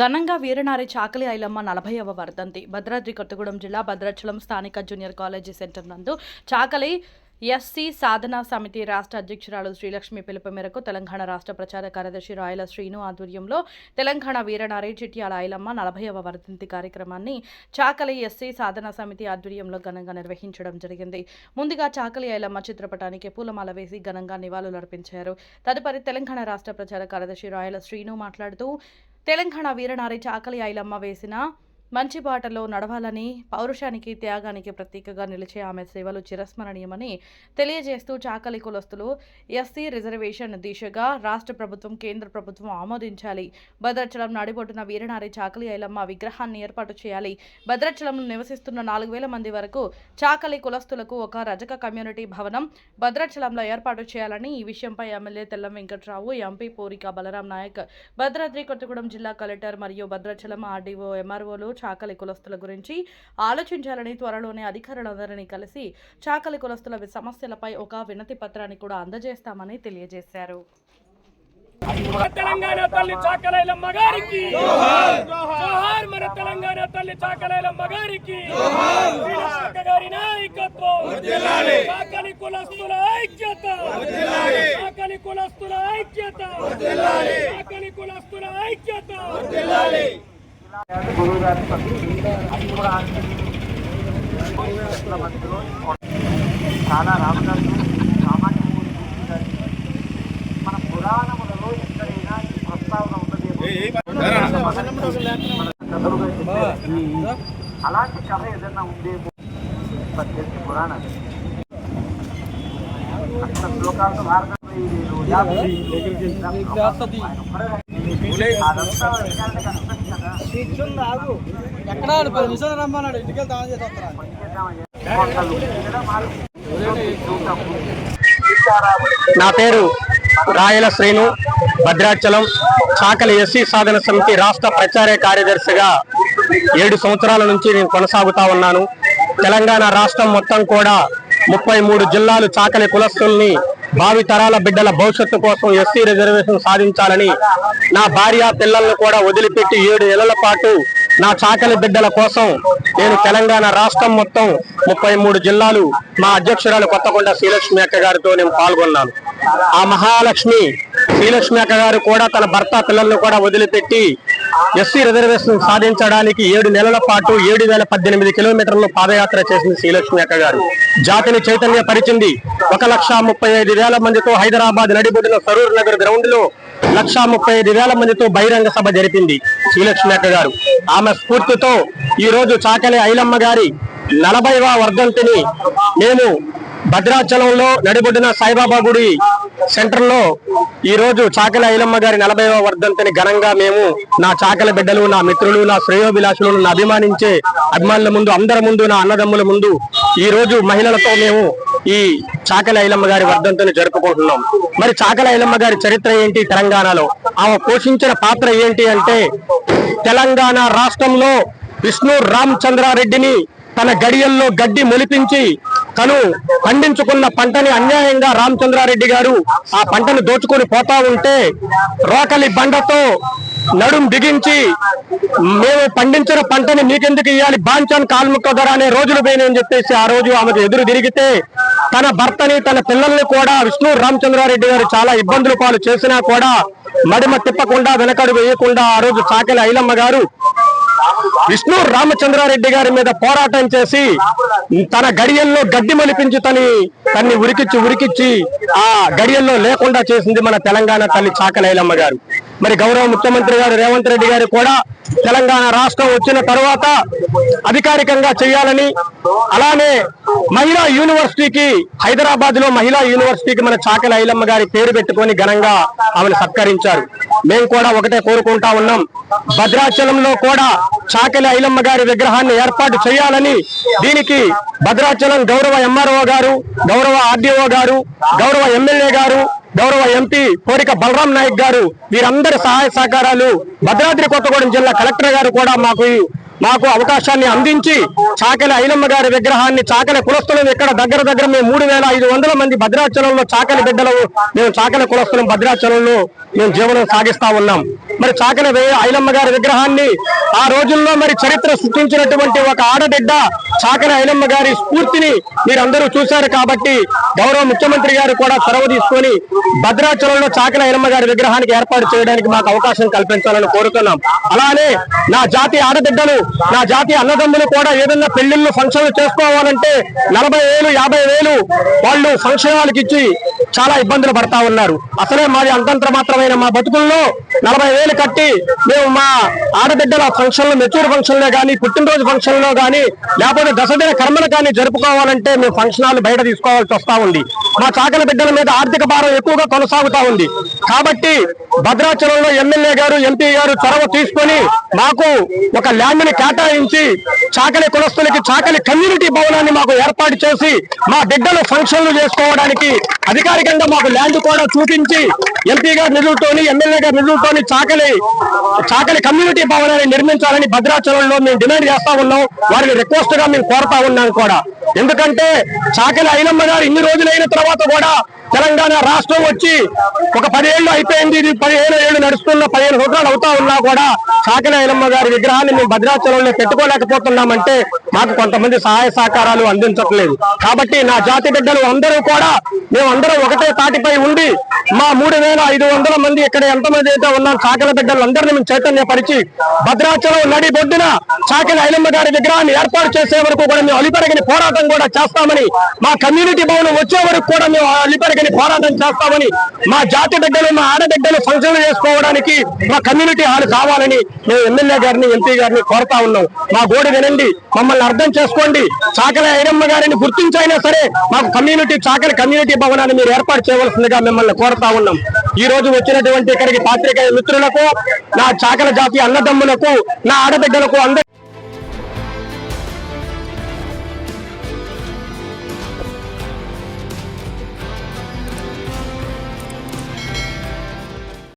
ఘనంగా వీరనారి చాకలి ఐలమ్మ నలభైవ వర్ధంతి. భద్రాద్రి కొత్తగూడెం జిల్లా భద్రాచలం స్థానిక జూనియర్ కాలేజీ సెంటర్ నందు చాకలి ఎస్సీ సాధనా సమితి రాష్ట్ర అధ్యక్షురాలు శ్రీలక్ష్మి పిలుపు మేరకు తెలంగాణ రాష్ట్ర ప్రచార కార్యదర్శి రాయల శ్రీను ఆధ్వర్యంలో తెలంగాణ వీరనారి చిట్యాల ఐలమ్మ నలభైవ వర్ధంతి కార్యక్రమాన్ని చాకలి ఎస్సీ సాధనా సమితి ఆధ్వర్యంలో ఘనంగా నిర్వహించడం జరిగింది. ముందుగా చాకలి ఐలమ్మ చిత్రపటానికి పూలమాల వేసి ఘనంగా నివాళులర్పించారు. తదుపరి తెలంగాణ రాష్ట్ర ప్రచార కార్యదర్శి రాయల శ్రీను మాట్లాడుతూ తెలంగాణ వీరనారి చాకలి ఐలమ్మ వేసిన మంచి బాటలో నడవాలని పౌరుషానికి త్యాగానికి ప్రతీకగా నిలిచే ఆమె సేవలు చిరస్మరణీయమని తెలియజేస్తూ చాకలి కులస్తులు ఎస్సీ రిజర్వేషన్ దిశగా రాష్ట్ర ప్రభుత్వం కేంద్ర ప్రభుత్వం ఆమోదించాలి. భద్రాచలం నడిబొడ్డున వీరనారి చాకలి ఐలమ్మ విగ్రహాన్ని ఏర్పాటు చేయాలి. భద్రాచలంలో నివసిస్తున్న నాలుగు వేల మంది వరకు చాకలి కులస్తులకు ఒక రజక కమ్యూనిటీ భవనం భద్రాచలంలో ఏర్పాటు చేయాలని ఈ విషయంపై ఎమ్మెల్యే తెల్లం వెంకట్రావు ఎంపీ పూరిక బలరాం నాయక్ భద్రాద్రి కొత్తగూడెం జిల్లా కలెక్టర్ మరియు భద్రాచలం ఆర్డీఓ ఎంఆర్ఓలు చాకలి కులస్తుల గురించి ఆలోచించాలని త్వరలోనే అధికారులందరినీ కలిసి చాకలి కులస్తుల సమస్యలపై ఒక వినతి పత్రాన్ని కూడా అందజేస్తామని తెలియజేశారు. తెలంగాణ తల్లి చాకలైలమ్మ గారికి జోహార్! మన తెలంగాణ తల్లి చాకలైలమ్మ గారికి గారి నాయకత్వం! చాకలి కులస్తుల ఐక్యత! చాకలి కులస్తుల ఐక్యత! చాకలి కులస్తుల ఐక్యత! గురువు గారి అది కూడా మధ్యలో చాలా రామదాసు సామాన్య మన పురాణములలో ఎక్కడైనా ఈ ప్రస్తావన ఉన్నదేమో అలాంటి కథ ఏదైనా ఉందేమో పద్దెనిమిది పురాణాలు అక్కడ శ్లోకాలతో భారతంలో ఇది అదంతా ఎక్కడ రమ్మన్నాడు. ఇంటికి వెళ్తా నా పేరు రాయల శ్రీను భద్రాచలం చాకలి ఎస్సీ సాధన సమితి రాష్ట్ర ప్రచార కార్యదర్శిగా ఏడు సంవత్సరాల నుంచి నేను కొనసాగుతా ఉన్నాను. తెలంగాణ రాష్ట్రం మొత్తం కూడా ముప్పై మూడు జిల్లాలు చాకలి కులస్తుల్ని భావి తరాల బిడ్డల భవిష్యత్తు కోసం ఎస్సీ రిజర్వేషన్ సాధించాలని నా భార్య పిల్లలను కూడా వదిలిపెట్టి ఏడు నెలల పాటు నా చాకలి బిడ్డల కోసం నేను తెలంగాణ రాష్ట్రం మొత్తం ముప్పై మూడు జిల్లాలు మా అధ్యక్షురాలు కొత్తకొండ శ్రీలక్ష్మి అక్క గారితో నేను పాల్గొన్నాను. ఆ మహాలక్ష్మి శ్రీలక్ష్మి అక్క గారు కూడా తన భర్త పిల్లలను కూడా వదిలిపెట్టి ఎస్సీ రిజర్వేషన్ సాధించడానికి ఏడు నెలల పాటు ఏడు వేల పద్దెనిమిది కిలోమీటర్లు పాదయాత్ర చేసింది శ్రీలక్ష్మి అక్క గారు. జాతిని చైతన్య పరిచింది. ఒక లక్ష ముప్పై ఐదు వేల మందితో హైదరాబాద్ నడిబొడిన సరూర్ నగర్ గ్రౌండ్లో లక్ష ముప్పై ఐదు వేల మందితో బహిరంగ సభ జరిపింది శ్రీలక్ష్మి అక్క గారు. ఆమె స్ఫూర్తితో ఈ రోజు చాకలి ఐలమ్మ గారి నలభైవ వర్ధంతిని మేము భద్రాచలంలో నడిబొడ్డిన సాయిబాబా గుడి సెంటర్లో ఈ రోజు ఐలమ్మ గారి నలభైవ వర్ధంతిని ఘనంగా మేము నా చాకల బిడ్డలు నా మిత్రులు నా శ్రేయోభిలాషులు నా అభిమానించే అభిమానుల ముందు అందరి ముందు నా అన్నదమ్ముల ముందు ఈ రోజు మహిళలతో మేము ఈ చాకల ఐలమ్మ గారి వర్ధంతిని జరుపుకుంటున్నాం. మరి చాకల ఐలమ్మ గారి చరిత్ర ఏంటి తెలంగాణలో? ఆమె పోషించిన పాత్ర ఏంటి అంటే తెలంగాణ రాష్ట్రంలో విష్ణు రామచంద్రారెడ్డిని తన గడియల్లో గడ్డి మొలిపించి తను పండించుకున్న పంటని అన్యాయంగా రామచంద్రారెడ్డి గారు ఆ పంటను దోచుకొని పోతా ఉంటే రోకలి బండతో నడుం బిగించి మేము పండించిన పంటని మీకెందుకు ఇవ్వాలి బాంచాన్ కాల్ముక్క ధర అనే రోజులు పోయినాయని చెప్పేసి ఆ రోజు ఆమెకు ఎదురు తిరిగితే తన భర్తని తన పిల్లల్ని కూడా విష్ణు రామచంద్రారెడ్డి గారు చాలా ఇబ్బందులు పాలు చేసినా కూడా మడిమ తిప్పకుండా వెనకడు వేయకుండా ఆ రోజు చాకలి ఐలమ్మ గారు విష్ణు రామచంద్రారెడ్డి గారి మీద పోరాటం చేసి తన గడియల్లో గడ్డి మలిపించి తని తన్ని ఉరికిచ్చి ఉరికిచ్చి ఆ గడియల్లో లేకుండా చేసింది మన తెలంగాణ తల్లి చాకలైలమ్మ గారు. మరి గౌరవ ముఖ్యమంత్రి గారు రేవంత్ రెడ్డి గారు కూడా తెలంగాణ రాష్ట్రం వచ్చిన తర్వాత అధికారికంగా చేయాలని అలానే మహిళా యూనివర్సిటీకి హైదరాబాద్లో మహిళా యూనివర్సిటీకి మన చాకలి ఐలమ్మ గారి పేరు పెట్టుకొని ఘనంగా ఆమెను సత్కరించారు. మేము కూడా ఒకటే కోరుకుంటా ఉన్నాం. భద్రాచలంలో కూడా చాకలి ఐలమ్మ గారి విగ్రహాన్ని ఏర్పాటు చేయాలని దీనికి భద్రాచలం గౌరవ ఎంఆర్ఓ గారు గౌరవ ఆర్డీఓ గారు గౌరవ ఎమ్మెల్యే గారు గౌరవ ఎంపీ కోరిక బలరాం నాయక్ గారు వీరందరి సహాయ సహకారాలు భద్రాద్రి కొత్తగూడెం జిల్లా కలెక్టర్ గారు కూడా మాకు మాకు అవకాశాన్ని అందించి చాకలి ఐలమ్మ గారి విగ్రహాన్ని చాకలి కులస్తులం ఇక్కడ దగ్గర దగ్గర మేము మూడు వేల ఐదు వందల మంది భద్రాచలంలో చాకలి బిడ్డలు మేము చాకలి కులస్తులం భద్రాచలంలో మేము జీవనం సాగిస్తా ఉన్నాం. మరి చాకలి అయినమ్మ ఐలమ్మ గారి విగ్రహాన్ని ఆ రోజుల్లో మరి చరిత్ర సృష్టించినటువంటి ఒక ఆడబిడ్డ చాకలి ఐలమ్మ గారి స్ఫూర్తిని మీరందరూ చూశారు కాబట్టి గౌరవ ముఖ్యమంత్రి గారు కూడా చొరవ తీసుకొని భద్రాచలంలో చాకలి ఐలమ్మ గారి విగ్రహానికి ఏర్పాటు చేయడానికి మాకు అవకాశం కల్పించాలని కోరుతున్నాం. అలానే నా జాతి ఆడబిడ్డలు నా జాతి అన్నదమ్ములు కూడా ఏదైనా పెళ్ళిళ్ళు ఫంక్షన్లు చేసుకోవాలంటే నలభై వేలు యాభై వేలు వాళ్ళు ఫంక్షన్ ఇచ్చి చాలా ఇబ్బందులు పడతా ఉన్నారు. అసలే మాది అంతంత్ర మాత్రమైన మా బతుకుల్లో నలభై వేలు కట్టి మేము మా ఆడబిడ్డల ఫంక్షన్లు మెచ్యూర్ ఫంక్షన్లో కానీ పుట్టినరోజు ఫంక్షన్లో కానీ లేకపోతే దశదిన కర్మలు కానీ జరుపుకోవాలంటే మేము ఫంక్షన్ హాల్ బయట తీసుకోవాల్సి వస్తా ఉంది. మా చాకల బిడ్డల మీద ఆర్థిక భారం ఎక్కువగా కొనసాగుతా ఉంది. కాబట్టి భద్రాచలంలో ఎమ్మెల్యే గారు ఎంపీ గారు చొరవ తీసుకొని మాకు ఒక ల్యాండ్ని కేటాయించి చాకలి కులస్తులకి చాకలి కమ్యూనిటీ భవనాన్ని మాకు ఏర్పాటు చేసి మా బిడ్డలు ఫంక్షన్లు చేసుకోవడానికి అధికారికంగా మాకు ల్యాండ్ కూడా చూపించి ఎంపీ గారి నిధులతోని ఎమ్మెల్యే గారి నిధులతోని చాకలి చాకలి కమ్యూనిటీ భవనాన్ని నిర్మించాలని భద్రాచలంలో మేము డిమాండ్ చేస్తా ఉన్నాం. వారిని రిక్వెస్ట్గా మేము కోరుతా ఉన్నాం కూడా. ఎందుకంటే చాకలి ఐలమ్మ గారు ఇన్ని రోజులైన తర్వాత కూడా తెలంగాణ రాష్ట్రం వచ్చి ఒక పదిహేళ్ళు అయిపోయింది. ఇది పదిహేను ఏళ్ళు నడుస్తున్న పదిహేను సంవత్సరాలు అవుతా ఉన్నా కూడా చాకలి ఐలమ్మ గారి విగ్రహాన్ని మేము భద్రాచలంలో పెట్టుకోలేకపోతున్నామంటే మాకు కొంతమంది సహాయ సహకారాలు అందించట్లేదు. కాబట్టి నా జాతి బిడ్డలు అందరూ కూడా మేము ఒకటే తాటిపై ఉండి మా మూడు వేల ఐదు వందల మంది ఇక్కడ ఎంతమంది అయితే ఉన్నాం సాకిన బిడ్డలందరినీ మేము చైతన్యపరిచి భద్రాచలం నడి బొడ్డున సాకిన ఐలమ్మ గారి విగ్రహాన్ని ఏర్పాటు చేసే వరకు కూడా మేము అలిపెరగని పోరాటం కూడా చేస్తామని మా కమ్యూనిటీ భవనం వచ్చే వరకు కూడా మేము అలిపెరగని పోరాటం చేస్తామని మా జాతి బిడ్డలు మా ఆడబిడ్డలు ఫంక్షన్లు చేసుకోవడానికి మా కమ్యూనిటీ హాల్ కావాలని మేము ఎమ్మెల్యే గారిని ఎంపీ గారిని కోరుతా ఉన్నాం. మా గోడు వినండి మమ్మల్ని అర్థం చేసుకోండి. చాకల ఐరమ్మ గారిని గుర్తించైనా సరే మాకు కమ్యూనిటీ చాకల కమ్యూనిటీ భవనాన్ని మీరు ఏర్పాటు చేయవలసిందిగా మిమ్మల్ని కోరుతా ఉన్నాం. ఈ రోజు వచ్చినటువంటి ఇక్కడికి పాత్రికేయ మిత్రులకు నా చాకల జాతి అన్నదమ్ములకు నా ఆడబిడ్డలకు అందరూ